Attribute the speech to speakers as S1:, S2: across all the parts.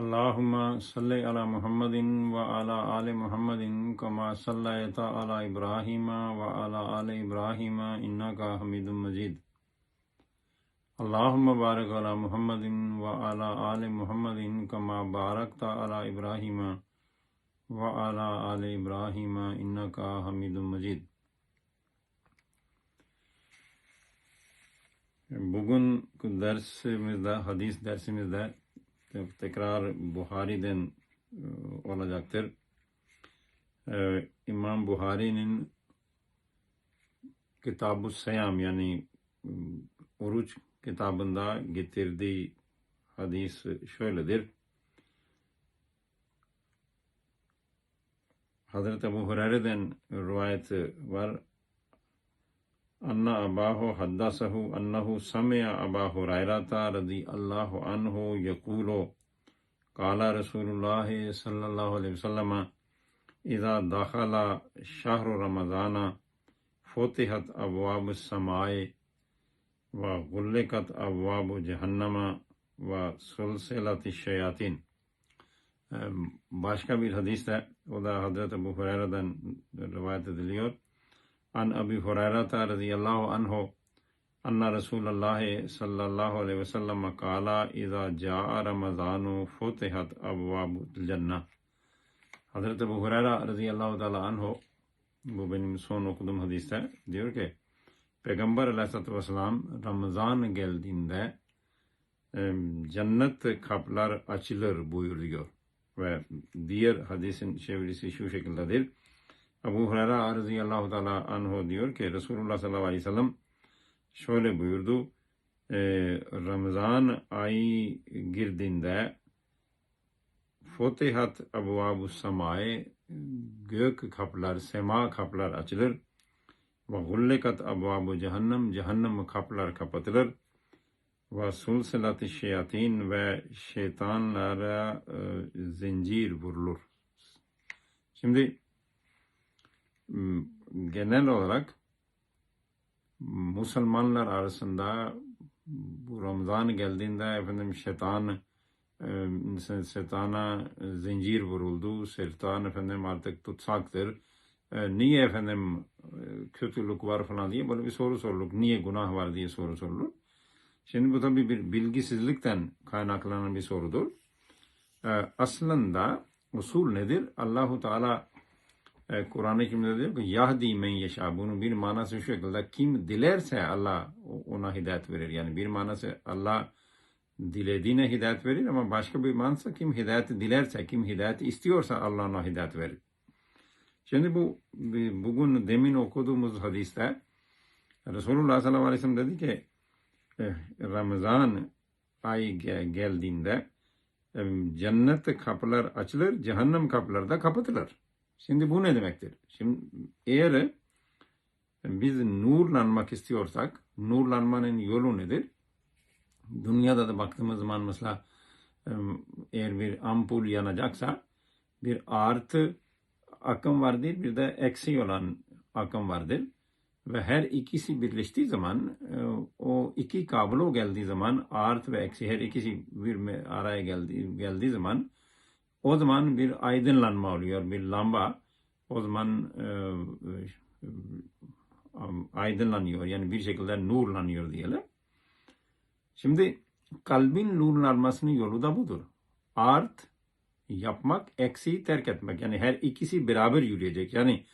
S1: Allahümme salli ala Muhammedin ve ala ali Muhammedin kama sallayta ala İbrahim ve ala ali İbrahim innaka hamidun mecid. Allahümme barik ala Muhammedin ve ala ali Muhammedin kama barakta ala İbrahim ve ala ali İbrahim innaka hamidun mecid. Bugün dersimizde, hadis dersimizde tekrar Buhari'den e, olacaktır. Ee, İmam Buhari'nin Kitab-ı Seyam yani e, oruç kitabında getirdiği hadis şöyledir. Hazreti Ebu Hureyre'den rivayet var. انا اباہ حدثہ انہ سم ابا رائراتا رضی اللہ عنہ یقول قال رسول اللہ صلی اللہ علیہ وسلم اذا دخل شہر رمضان فوتحت ابواب سمائے و غلقت ابواب جہنم و سلسلت الشیاطین باشکہ بھی حدیث ہے ادا حضرت ابو حریرہ روایت دلیور da Hazreti Ebu Hureyre'den rivayet ediliyor. An Abi Hurayrata radıyallahu anhu anna Resulullah sallallahu aleyhi ve sellem kala iza ca'a Ramazanu futihat abvabul cennet. Hazreti Ebu Hureyre radıyallahu teala anhu bu benim son okuduğum hadiste diyor ki Peygamber aleyhissalatü vesselam Ramazan geldiğinde cennet kaplar açılır buyuruyor. Ve diğer hadisin çevirisi şu şekildedir. Abu Hurayra radıyallahu teala anhu diyor ki Resulullah sallallahu aleyhi ve sellem şöyle buyurdu. E, Ramazan ayı girdiğinde Futihat Abu Abu Samai gök kaplar, sema kaplar açılır. Ve gullekat Abu Abu Cehennem, cehennem kaplar kapatılır. Ve sulsilat şeyatin ve şeytanlara e, zincir vurulur. Şimdi genel olarak Müslümanlar arasında bu Ramazan geldiğinde efendim şeytan e, şeytana zincir vuruldu. Şeytan efendim artık tutsaktır. E, niye efendim e, kötülük var falan diye böyle bir soru sorulur. Niye günah var diye soru sorulur. Şimdi bu tabi bir bilgisizlikten kaynaklanan bir sorudur. Aslında usul nedir? Allahu Teala Kur'an-ı Kerim'de diyor ki Yahdi men yeşâ. Bunun bir manası şu şekilde. Kim dilerse Allah ona hidayet verir. Yani bir manası Allah dilediğine hidayet verir ama başka bir manası kim hidayeti dilerse, kim hidayeti istiyorsa Allah ona hidayet verir. Şimdi bu bugün demin okuduğumuz hadiste Resulullah sallallahu aleyhi ve sellem dedi ki e, Ramazan ayı geldiğinde e, cennet kapılar açılır, cehennem kapıları da kapatılır. Şimdi bu ne demektir? Şimdi eğer biz nurlanmak istiyorsak, nurlanmanın yolu nedir? Dünyada da baktığımız zaman mesela eğer bir ampul yanacaksa bir artı akım vardır, bir de eksi olan akım vardır. Ve her ikisi birleştiği zaman o iki kablo geldiği zaman artı ve eksi her ikisi bir araya geldiği, geldiği zaman o zaman bir aydınlanma oluyor, bir lamba. O zaman e, e, aydınlanıyor. Yani bir şekilde nurlanıyor diyelim. Şimdi kalbin nurlanmasının yolu da budur. Art yapmak, eksiği terk etmek. Yani her ikisi beraber yürüyecek. Yani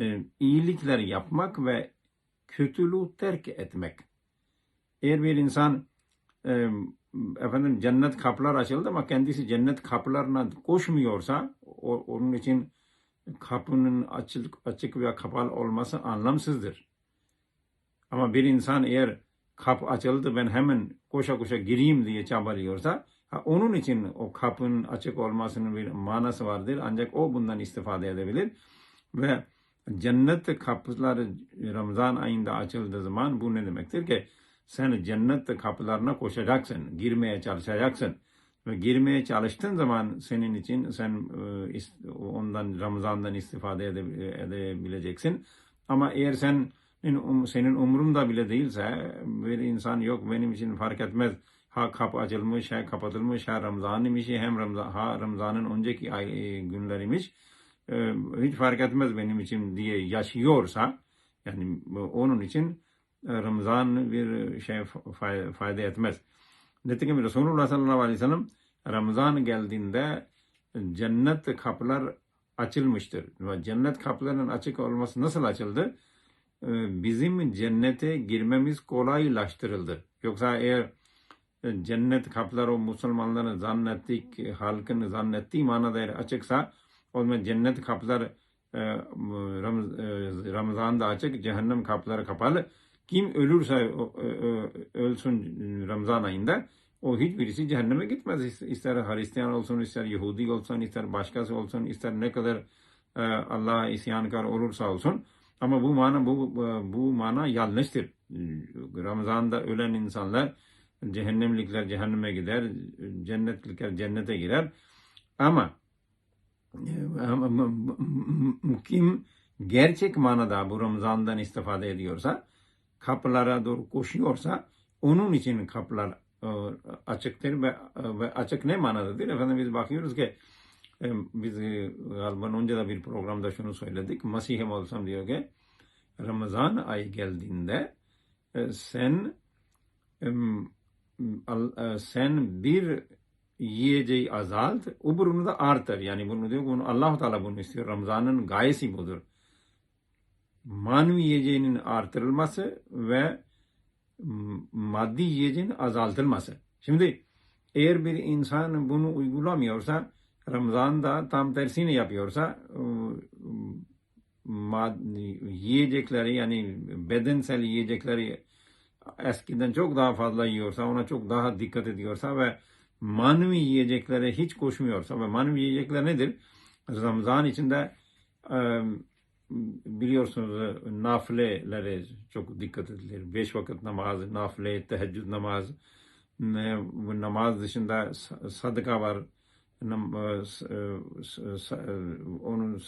S1: e, iyilikler yapmak ve kötülüğü terk etmek. Eğer bir insan e, efendim cennet kapılar açıldı ama kendisi cennet kapılarına koşmuyorsa o, onun için kapının açık, açık veya kapalı olması anlamsızdır. Ama bir insan eğer kapı açıldı ben hemen koşa koşa gireyim diye çabalıyorsa onun için o kapının açık olmasının bir manası vardır. Ancak o bundan istifade edebilir. Ve cennet kapıları Ramazan ayında açıldığı zaman bu ne demektir ki sen cennet kapılarına koşacaksın, girmeye çalışacaksın. Ve girmeye çalıştığın zaman senin için sen e, ondan Ramazan'dan istifade edebileceksin. Ama eğer sen senin umurunda bile değilse bir insan yok benim için fark etmez ha kapı açılmış, ha kapatılmış, ha Ramazan imiş, hem Ramazan, ha Ramazan'ın önceki ay, e, günleriymiş. E, hiç fark etmez benim için diye yaşıyorsa, yani onun için Ramazan bir şey fay- fayda etmez. Nitekim Resulullah sallallahu aleyhi ve sellem Ramazan geldiğinde cennet kapılar açılmıştır. Ve cennet kapılarının açık olması nasıl açıldı? Ee, Bizim cennete girmemiz kolaylaştırıldı. Yoksa eğer e, cennet kapıları o Müslümanların zannettik, halkın zannettiği manada eğer açıksa o zaman cennet kapıları e, Ram- e, Ramazan'da açık, cehennem kapıları kapalı. Kim ölürse ö- ö- ölsün Ramazan ayında o hiçbirisi cehenneme gitmez. İster Hristiyan olsun, ister Yahudi olsun, ister başkası olsun, ister ne kadar e, Allah'a isyankar olursa olsun. Ama bu mana bu bu mana yanlıştır. Ramazan'da ölen insanlar cehennemlikler cehenneme gider, cennetlikler cennete girer. E, ama kim gerçek manada bu Ramazan'dan istifade ediyorsa, kapılara doğru koşuyorsa, onun için kapılar e, açıktır ve, ve açık ne manadadır? Efendim biz bakıyoruz ki e, biz e, galiba önce de bir programda şunu söyledik. Mesih'im olsam diyor ki Ramazan ayı geldiğinde e, sen e, sen bir yiyeceği azalt, öbürünü de artar. Yani bunu diyor, bunu allah Teala bunu istiyor. Ramazan'ın gayesi budur. Manevi yiyeceğinin artırılması ve maddi yiyeceğin azaltılması. Şimdi eğer bir insan bunu uygulamıyorsa, Ramazan'da tam tersini yapıyorsa, e, yiyecekleri yani bedensel yiyecekleri eskiden çok daha fazla yiyorsa, ona çok daha dikkat ediyorsa ve manevi yiyeceklere hiç koşmuyorsa ve manevi yiyecekler nedir? Ramazan içinde e, biliyorsunuz nafilelere çok dikkat edilir. Beş vakit namaz, nafile, teheccüd namaz, namaz dışında sa- sadaka var, onun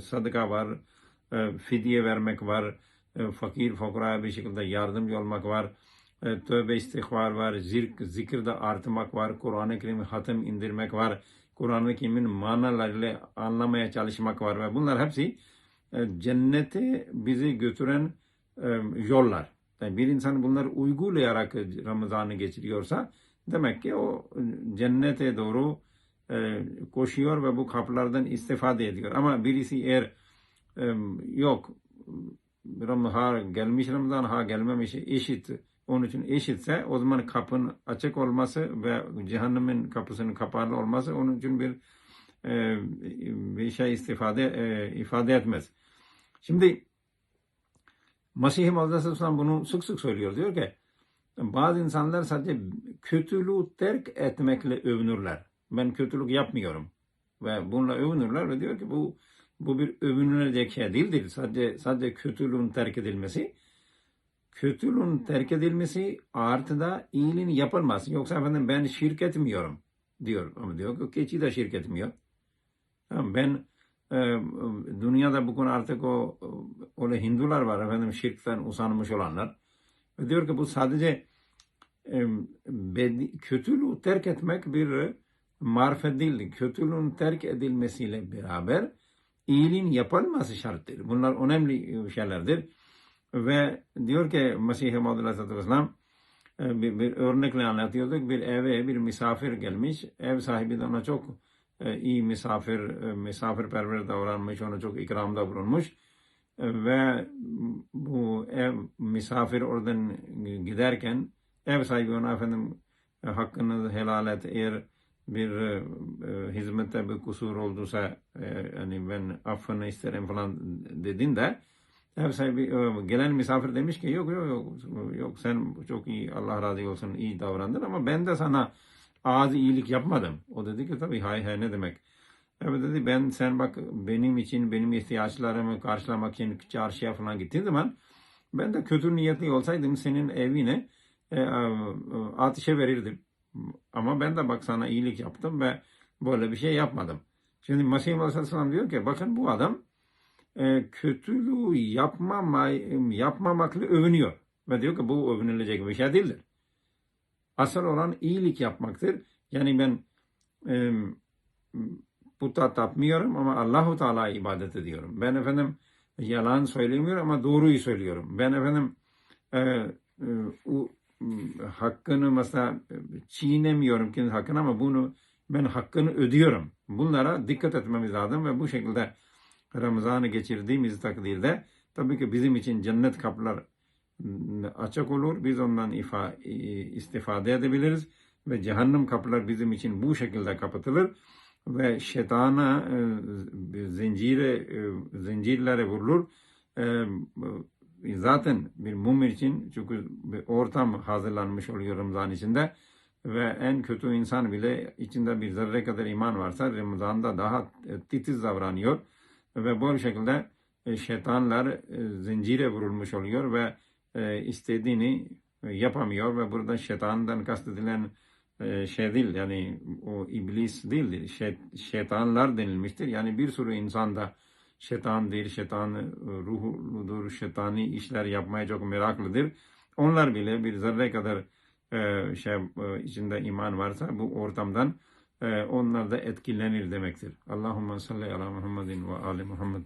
S1: sadaka var, e, fidye vermek var, e, fakir fukaraya bir şekilde yardımcı olmak var, e, tövbe istiğfar var, zirk, zikirde artmak var, Kur'an-ı Kerim'i hatim indirmek var, Kur'an-ı Kerim'in manalarıyla anlamaya çalışmak var ve bunlar hepsi cennete bizi götüren e, yollar. Yani bir insan bunları uygulayarak Ramazan'ı geçiriyorsa demek ki o cennete doğru e, koşuyor ve bu kapılardan istifade ediyor. Ama birisi eğer e, yok Ramazan gelmiş Ramazan ha gelmemiş eşit onun için eşitse o zaman kapının açık olması ve cehennemin kapısının kapalı olması onun için bir e, bir şey istifade e, ifade etmez. Şimdi Mesih Maud Aleyhisselam bunu sık sık söylüyor. Diyor ki bazı insanlar sadece kötülüğü terk etmekle övünürler. Ben kötülük yapmıyorum. Ve bununla övünürler ve diyor ki bu bu bir övünülecek şey değildir. Sadece sadece kötülüğün terk edilmesi. Kötülüğün terk edilmesi artı da iyiliğin yapılması. Yoksa efendim ben şirk etmiyorum diyor. Ama diyor ki keçi de şirk etmiyor. Ben dünyada bugün artık o öyle Hindular var efendim şirkten usanmış olanlar. Diyor ki bu sadece e, kötülüğü terk etmek bir marifet değildir. Kötülüğün terk edilmesiyle beraber iyiliğin yapılması şarttır. Bunlar önemli şeylerdir. Ve diyor ki Mesih-i Maud Aleyhisselatü Vesselam e, bir, bir örnekle anlatıyorduk. Bir eve bir misafir gelmiş. Ev sahibi de ona çok e, iyi misafir, e, misafirperver davranmış. Ona çok ikramda bulunmuş. E, Ve bu ev misafir oradan giderken ev sahibi ona efendim e, hakkını helal et. Eğer bir e, e, hizmette bir kusur olduysa e, yani ben affını isterim falan dediğinde ev sahibi e, gelen misafir demiş ki yok yok yok yok sen çok iyi Allah razı olsun iyi davrandın ama ben de sana ağzı iyilik yapmadım. O dedi ki tabii hay hay ne demek. Evet dedi ben sen bak benim için benim ihtiyaçlarımı karşılamak için çarşıya falan gittiğin zaman ben de kötü niyetli olsaydım senin evine e, e, ateşe verirdim. Ama ben de bak sana iyilik yaptım ve böyle bir şey yapmadım. Şimdi Mesih Aleyhisselam diyor ki bakın bu adam e, kötülüğü yapmama, yapmamakla övünüyor. Ve diyor ki bu övünülecek bir şey değildir. Asıl olan iyilik yapmaktır. Yani ben e, puta tapmıyorum ama Allahu Teala'ya ibadet ediyorum. Ben efendim yalan söylemiyorum ama doğruyu söylüyorum. Ben efendim e, e, o, hakkını mesela çiğnemiyorum kimsenin hakkını ama bunu ben hakkını ödüyorum. Bunlara dikkat etmemiz lazım ve bu şekilde Ramazan'ı geçirdiğimiz takdirde tabii ki bizim için cennet kapılar m, açık olur. Biz ondan ifa, istifade edebiliriz. Ve cehennem kapılar bizim için bu şekilde kapatılır. Ve şeytana e, zincire e, zincirlere vurulur. E, zaten bir mümin için çünkü bir ortam hazırlanmış oluyor Ramazan içinde. Ve en kötü insan bile içinde bir zerre kadar iman varsa Ramazan'da daha titiz davranıyor. Ve bu şekilde şeytanlar zincire vurulmuş oluyor. Ve e, istediğini e, yapamıyor ve burada şeytandan kastedilen e, şey değil yani o iblis değildir. Şey, şeytanlar denilmiştir. Yani bir sürü insanda şeytan değil, şeytan ruhludur, şeytani işler yapmaya çok meraklıdır. Onlar bile bir zerre kadar e, şey e, içinde iman varsa bu ortamdan onlar da etkilenir demektir. Allahümme salli ala Muhammedin ve ali Muhammed.